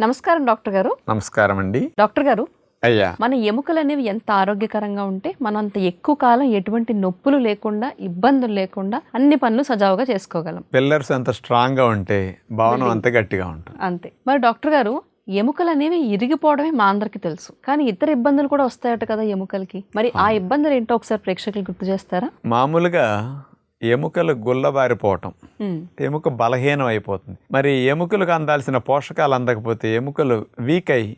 నమస్కారం డాక్టర్ గారు. నమస్కారం అండి. డాక్టర్ గారు అయ్యా. మన ఎముకలు అనేవి ఎంత ఆరోగ్యకరంగా ఉంటే మనం అంత ఎక్కువ కాలం ఎటువంటి నొప్పులు లేకుండా ఇబ్బందులు లేకుండా అన్ని పనులు సజావుగా చేసుకోగలం. పిల్లర్స్ అంత స్ట్రాంగ్గా ఉంటే భవనం అంత గట్టిగా ఉంటుంది. అంతే. మరి డాక్టర్ గారు ఎముకలు అనేవి ఇరిగిపోవడమే మా అందరికి తెలుసు. కానీ ఇతర ఇబ్బందులు కూడా వస్తాయట కదా ఎముకలకి. మరి ఆ ఇబ్బందులు ఏంటో ఒకసారి ప్రేక్షకులు గుర్తు చేస్తారా? మామూలుగా ఎముకలు గుల్లబారిపోవటం. ఎముక బలహీనం అయిపోతుంది. మరి ఎముకలకు అందాల్సిన పోషకాలు అందకపోతే ఎముకలు వీక్ అయ్యి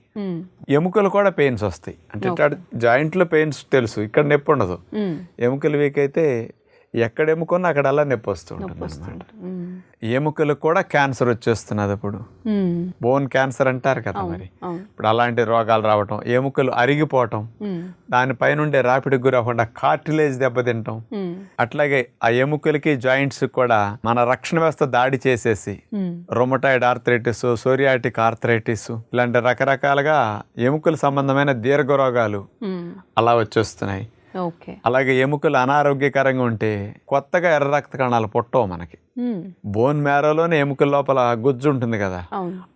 ఎముకలు కూడా పెయిన్స్ వస్తాయి. అంటే జాయింట్లో పెయిన్స్ తెలుసు. ఇక్కడ నొప్పి ఉండదు. ఎముకలు వీక్ అయితే ఎక్కడ ఎముకున్నా అక్కడ అలా నొప్పి వస్తూ ఉంటుంది. ఎముకలకు కూడా క్యాన్సర్ వచ్చేస్తున్నది అప్పుడు. ఉమ్, బోన్ క్యాన్సర్ అంటారు కదా మరి. ఇప్పుడు అలాంటి రోగాలు రావటం ఎముకలు అరిగిపోవటం ఉమ్, దానిపైన ఉండే రాపిడికి గురవ్వకుండా కార్టిలేజ్ దెబ్బతింటాం అట్లాగే ఆ ఎముకలకి జాయింట్స్ కూడా మన రక్షణ వ్యవస్థ దాడి చేసేసి రొమటాయిడ్ ఆర్థరైటిస్ సోరియాటిక్ ఆర్థరైటిస్ ఇలాంటి రకరకాలుగా ఎముకల సంబంధమైన దీర్ఘ రోగాలు అలా వచ్చేస్తున్నాయి. అలాగే ఎముకలు అనారోగ్యకరంగా ఉంటే కొత్తగా ఎర్ర రక్త కణాలు పుట్టవు మనకి. బోన్ మ్యారోలోనే ఎముకల లోపల గుజ్జు ఉంటుంది కదా?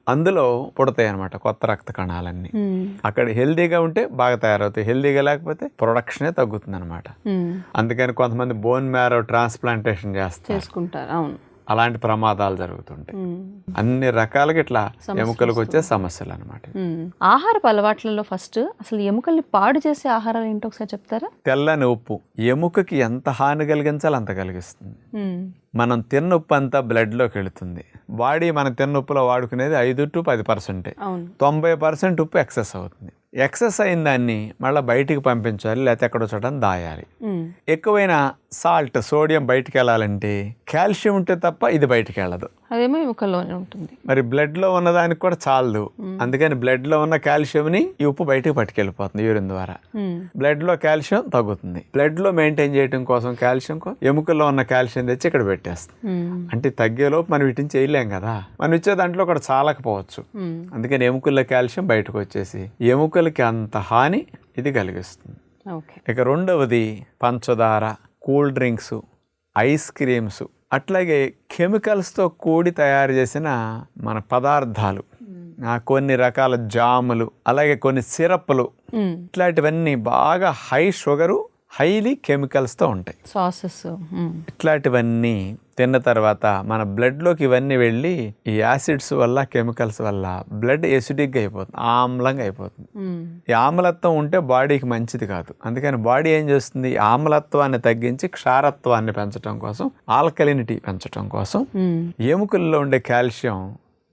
అందులో పుడతాయి అనమాట కొత్త రక్త కణాలన్నీ అక్కడ హెల్దీగా ఉంటే బాగా తయారవుతాయి. హెల్దీగా లేకపోతే ప్రొడక్షనే తగ్గుతుంది అనమాట అందుకని కొంతమంది బోన్ మ్యారో ట్రాన్స్ప్లాంటేషన్ చేస్తారు. అవును. అలాంటి ప్రమాదాలు జరుగుతుంటాయి. అన్ని రకాలుగా ఇట్లా ఎముకలకు వచ్చే సమస్యలు అనమాట. ఆహారపు అలవాట్లలో ఫస్ట్ అసలు ఎముకల్ని పాడు చేసే ఆహారాలు ఏంటో ఒకసారి చెప్తారా? తెల్లని ఉప్పు. ఎముకకి ఎంత హాని కలిగించాలో అంత కలిగిస్తుంది. మనం తిన్న ఉప్పు అంతా బ్లడ్లోకి వెళుతుంది. బాడీ మనం తిన్న ఉప్పులో వాడుకునేది ఐదు టు పది పర్సెంటే. తొంభై పర్సెంట్ ఉప్పు ఎక్సెస్ అవుతుంది. ఎక్సెస్ అయిన దాన్ని మళ్ళీ బయటికి పంపించాలి లేకపోతే ఎక్కడో చోట దాయాలి. ఎక్కువైన సాల్ట్ సోడియం బయటికి వెళ్ళాలంటే కాల్షియం ఉంటే తప్ప ఇది బయటికి వెళ్ళదు. అదేమో ఉంటుంది. మరి బ్లడ్లో ఉన్నదానికి కూడా చాలదు. అందుకని బ్లడ్లో ఉన్న కాల్షియంని ఈ ఉప్పు బయటికి పట్టుకెళ్ళిపోతుంది యూరిన్ ద్వారా. బ్లడ్లో కాల్షియం తగ్గుతుంది. బ్లడ్లో మెయింటైన్ చేయడం కోసం కాల్షియం ఎముకల్లో ఉన్న కాల్షియం తెచ్చి ఇక్కడ పెట్టేస్తుంది. అంటే తగ్గేలోపు మనం వీటిని చేయలేం కదా. మనం ఇచ్చే దాంట్లో కూడా చాలకపోవచ్చు. అందుకని ఎముకల్లో కాల్షియం బయటకు వచ్చేసి ఎముకలకి అంత హాని ఇది కలిగిస్తుంది. ఇక రెండవది పంచదార కూల్ డ్రింక్స్ ఐస్ క్రీమ్స్ అట్లాగే కెమికల్స్తో కూడి తయారు చేసిన మన పదార్థాలు. కొన్ని రకాల జాములు అలాగే కొన్ని సిరప్లు. ఇట్లాంటివన్నీ బాగా హై షుగరు హైలీ కెమికల్స్తో ఉంటాయి సాసెస్ మ్మ్. ఇట్లాంటివన్నీ తిన్న తర్వాత మన బ్లడ్లోకి ఇవన్నీ వెళ్ళి ఈ యాసిడ్స్ వల్ల కెమికల్స్ వల్ల బ్లడ్ ఎసిడిక్గా అయిపోతుంది ఆమ్లంగా అయిపోతుంది మ్మ్. ఈ ఆమ్లత్వం ఉంటే బాడీకి మంచిది కాదు అందుకని బాడీ ఏం చేస్తుంది ఆమ్లత్వాన్ని తగ్గించి క్షారత్వాన్ని పెంచడం కోసం ఆల్కలినిటీ పెంచడం కోసం మ్మ్. ఎముకల్లో ఉండే కాల్షియం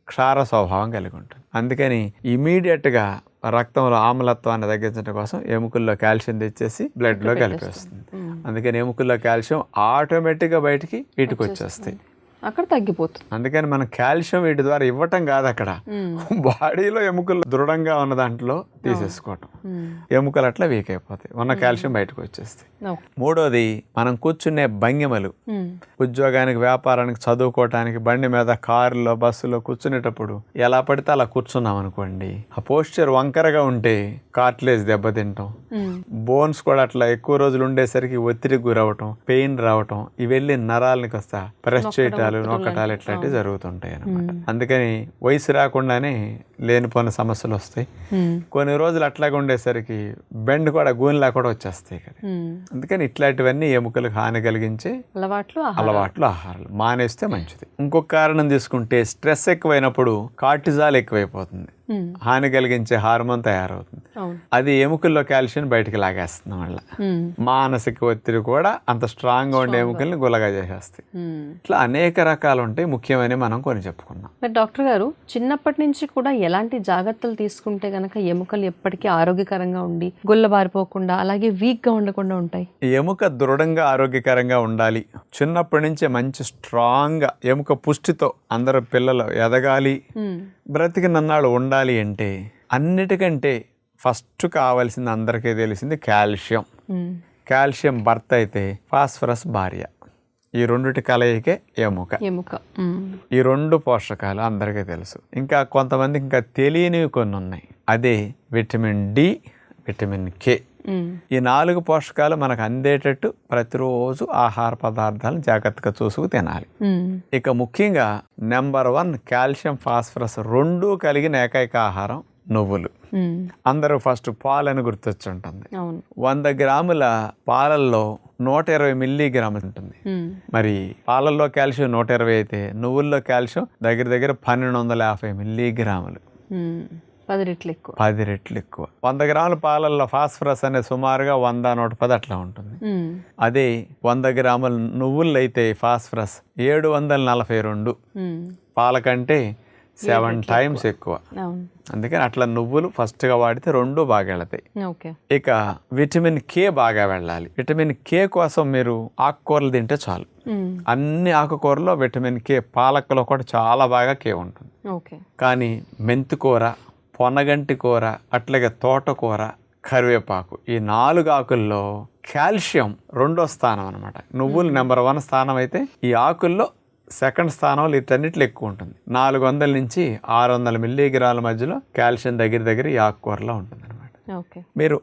క్షార స్వభావం కలిగి ఉంటుంది అందుకని ఇమీడియట్గా రక్తంలో ఆమ్లత్వాన్ని తగ్గించడం కోసం ఎముకల్లో కాల్షియం తెచ్చేసి బ్లడ్లో కలిపేస్తుంది. అందుకని ఎముకల్లో కాల్షియం ఆటోమేటిక్గా బయటికి వీటికి వచ్చేస్తాయి. అక్కడ తగ్గిపోతుంది. అందుకని మనం కాల్షియం వీటి ద్వారా ఇవ్వటం కాదు అక్కడ. బాడీలో ఎముకలు దృఢంగా ఉన్న దాంట్లో తీసేసుకోవటం. ఎముకలు అట్లా వీక్ అయిపోతాయి. ఉన్న కాల్షియం బయటకు వచ్చేస్తాయి. మూడోది మనం కూర్చునే భంగిమలు. ఉద్యోగానికి వ్యాపారానికి చదువుకోవటానికి బండి మీద కారులో బస్సులో కూర్చునేటప్పుడు ఎలా పడితే అలా కూర్చున్నాం అనుకోండి. ఆ పోస్చర్ వంకరగా ఉంటే కార్ట్లేజ్ దెబ్బతింటాం. బోన్స్ కూడా అట్లా ఎక్కువ రోజులు ఉండేసరికి ఒత్తిడికి గురవటం పెయిన్ రావటం ఇవి వెళ్ళి నరాలనికి వస్తా ప్రెస్ చేయటాలు నొక్కటాలు ఇట్లాంటివి జరుగుతుంటాయి అన్నమాట అందుకని వయసు రాకుండానే లేనిపోని సమస్యలు వస్తాయి. మ్మ్. కొన్ని రోజులు అట్లాగే ఉండేసరికి బెండ్ కూడా గూనిలా కూడా వచ్చేస్తాయి కదా. అందుకని ఇట్లాంటివన్నీ ఎముకలకు హాని కలిగించే అలవాట్లు అలవాట్లు ఆహారాలు మానేస్తే మంచిది ఇంకొక కారణం తీసుకుంటే స్ట్రెస్ ఎక్కువైనప్పుడు కార్టిజాల్ ఎక్కువైపోతుంది. హాని కలిగించే హార్మోన్ తయారవుతుంది. అది ఎముకల్లో కాల్షియం బయటికి లాగేస్తుంది మళ్ళీ. మానసిక ఒత్తిడి కూడా అంత స్ట్రాంగ్గా ఉండే ఎముకల్ని గుల్లగా చేసేస్తాయి. ఇట్లా అనేక రకాలు ఉంటాయి. ముఖ్యమైన మనం కొన్ని చెప్పుకున్నాం. మరి డాక్టర్ గారు చిన్నప్పటి నుంచి కూడా ఎలాంటి జాగ్రత్తలు తీసుకుంటే గనక ఎముకలు ఎప్పటికీ ఆరోగ్యకరంగా ఉండి గుల్లబారిపోకుండా అలాగే వీక్గా ఉండకుండా ఉంటాయి? ఎముక దృఢంగా ఆరోగ్యకరంగా ఉండాలి. చిన్నప్పటి నుంచే మంచి స్ట్రాంగ్గా ఎముక పుష్టితో అందరు పిల్లలు ఎదగాలి. బ్రతికినన్నాళ్ళు ఉండాలి. అంటే అన్నిటికంటే ఫస్ట్ కావాల్సింది అందరికీ తెలిసింది కాల్షియం. కాల్షియం భర్త అయితే ఫాస్ఫరస్ భార్య. ఈ రెండిటి కలయికే ఎముక. ఎముక. ఈ రెండు పోషకాలు అందరికీ తెలుసు. ఇంకా కొంతమందికి ఇంకా తెలియనివి కొన్ని ఉన్నాయి. అదే విటమిన్ డి విటమిన్ కే. ఈ నాలుగు పోషకాలు మనకు అందేటట్టు ప్రతిరోజు ఆహార పదార్థాలను జాగ్రత్తగా చూసుకు తినాలి. ఇక ముఖ్యంగా నెంబర్ వన్ కాల్షియం ఫాస్ఫరస్ రెండూ కలిగిన ఏకైక ఆహారం నువ్వులు. అందరూ ఫస్ట్ పాలని గుర్తొచ్చుంటుంది. వంద గ్రాముల పాలల్లో నూట ఇరవై మిల్లీగ్రాములు ఉంటుంది. మరి పాలల్లో కాల్షియం నూట ఇరవై అయితే నువ్వుల్లో కాల్షియం దగ్గర దగ్గర పన్నెండు వందల యాభై మిల్లీగ్రాములు. పది రెట్లు ఎక్కువ. పది రెట్లు ఎక్కువ. వంద గ్రాముల పాలల్లో ఫాస్ఫరస్ అనేది సుమారుగా వంద నూట పది అట్లా ఉంటుంది. అదే వంద గ్రాముల నువ్వుల్లో అయితే ఫాస్ఫరస్ ఏడు వందల నలభై రెండు. పాల కంటే సెవెన్ టైమ్స్ ఎక్కువ. అందుకని అట్లా నువ్వులు ఫస్ట్గా వాడితే రెండు బాగా వెళతాయి. ఇక విటమిన్ కే బాగా వెళ్ళాలి. విటమిన్ కే కోసం మీరు ఆకుకూరలు తింటే చాలు. అన్ని ఆకుకూరలో విటమిన్ కే పాలకలో కూడా చాలా బాగా కే ఉంటుంది. కానీ మెంతికూర పొనగంటి కూర అట్లాగే తోటకూర కరివేపాకు ఈ నాలుగు ఆకుల్లో కాల్షియం రెండో స్థానం అనమాట నువ్వులు నెంబర్ వన్ స్థానం అయితే ఈ ఆకుల్లో సెకండ్ స్థానంలో వీటన్నిటిలో ఎక్కువ ఉంటుంది. నాలుగు వందల నుంచి ఆరు వందల మిల్లీగ్రాల మధ్యలో కాల్షియం దగ్గర దగ్గర ఈ ఆకుకూరలో ఉంటుంది అనమాట ఓకే. మీరు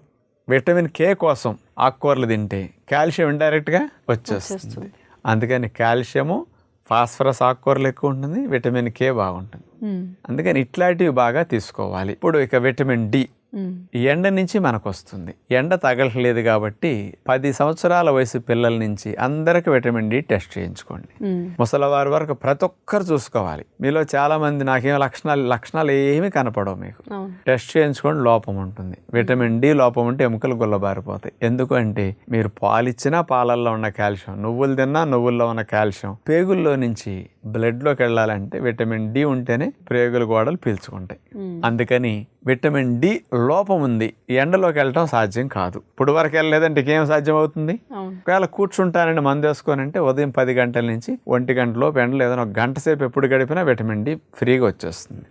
విటమిన్ కే కోసం ఆకుకూరలు తింటే కాల్షియం ఇండైరెక్ట్గా వచ్చేస్తుంది. అందుకని కాల్షియము ఫాస్ఫరస్ ఆకుకూరలు ఎక్కువ ఉంటుంది విటమిన్ కే బాగుంటుంది. అందుకని ఇట్లాంటివి బాగా తీసుకోవాలి. ఇప్పుడు ఇక విటమిన్ డి ఎండ నుంచి మనకు వస్తుంది ఎండ తగలట్లేదు కాబట్టి పది సంవత్సరాల వయసు పిల్లల నుంచి అందరికి విటమిన్ డి టెస్ట్ చేయించుకోండి. ముసలివారి వరకు ప్రతి ఒక్కరు చూసుకోవాలి. మీలో చాలా మంది నాకేం లక్షణాలు లక్షణాలు ఏమీ కనపడవు మీకు. టెస్ట్ చేయించుకోండి లోపం ఉంటుంది. విటమిన్ డి లోపం ఉంటే ఎముకలు గుల్లబారిపోతాయి. ఎందుకంటే మీరు పాలిచ్చినా పాలల్లో ఉన్న కాల్షియం నువ్వులు తిన్నా నువ్వుల్లో ఉన్న కాల్షియం. పేగుల్లో నుంచి బ్లడ్లోకి వెళ్ళాలంటే విటమిన్ డి ఉంటేనే ప్రేగుల గోడలు పీల్చుకుంటాయి. అందుకని విటమిన్ డి లోపం ఉంది ఎండలోకి వెళ్ళటం సాధ్యం కాదు. ఇప్పుడు వరకు వెళ్ళలేదంటే ఇంకేం సాధ్యం అవుతుంది ఒకవేళ కూర్చుంటానని మందు వేసుకోనంటే ఉదయం పది గంటల నుంచి ఒంటి గంటలోపు ఎండలో ఏదైనా ఒక గంట సేపు ఎప్పుడు గడిపినా విటమిన్ డి ఫ్రీగా వచ్చేస్తుంది.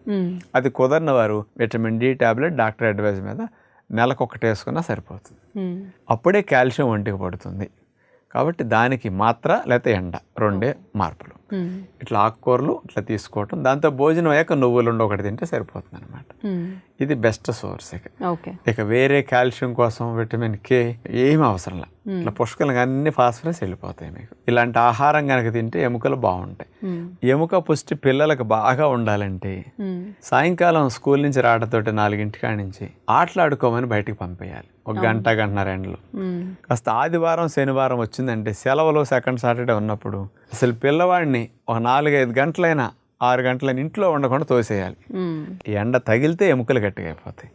అది కుదరని వారు vitamin D tablet doctor advise మీద నెలకు ఒకటి వేసుకున్నా సరిపోతుంది. అప్పుడే కాల్షియం ఒంటికి పడుతుంది. కాబట్టి దానికి మాత్ర లేకపోతే ఎండ రెండే మార్పులు. ఇట్లా ఆకుకూరలు ఇట్లా తీసుకోవటం. దాంతో భోజనం అయ్యాక నువ్వులు ఉండి ఒకటి తింటే సరిపోతుంది అనమాట ఇది బెస్ట్ సోర్స్ ఇక. ఇక వేరే కాల్షియం కోసం విటమిన్ కే ఏం అవసరం లే. ఇట్లా పుష్కలంగా అన్ని ఫాస్ఫరస్ వెళ్ళిపోతాయి మీకు. ఇలాంటి ఆహారం కనుక తింటే ఎముకలు బాగుంటాయి. ఎముక పుష్టి పిల్లలకు బాగా ఉండాలంటే సాయంకాలం స్కూల్ నుంచి రావడంతోటి నాలుగింటి కాడి నుంచి ఆటలాడుకోమని బయటికి పంపేయాలి. ఒక గంట గంటన్నర ఎండలో. ఉమ్, కాస్త ఆదివారం శనివారం వచ్చిందంటే సెలవులు సెకండ్ సాటర్డే ఉన్నప్పుడు అసలు పిల్లవాడిని ఒక నాలుగైదు గంటలైనా ఆరు గంటలైనా ఇంట్లో ఉండకుండా తోసేయాలి. ఎండ తగిలితే ఎముకలు గట్టిగా అయిపోతాయి.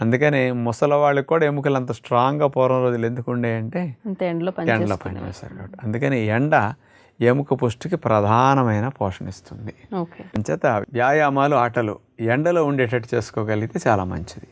అందుకని ముసలి వాళ్ళకి కూడా ఎముకలు అంత స్ట్రాంగ్గా పూర్వం రోజులు ఎందుకు ఉండేయంటే ఎండలో పని ఎండలో పనిచేస్తారు కాబట్టి. అందుకని ఎండ ఎముక పుష్టికి ప్రధానమైన పోషణ ఇస్తుంది. ఓకే. అంచేత వ్యాయామాలు ఆటలు ఎండలో ఉండేటట్టు చేసుకోగలిగితే చాలా మంచిది.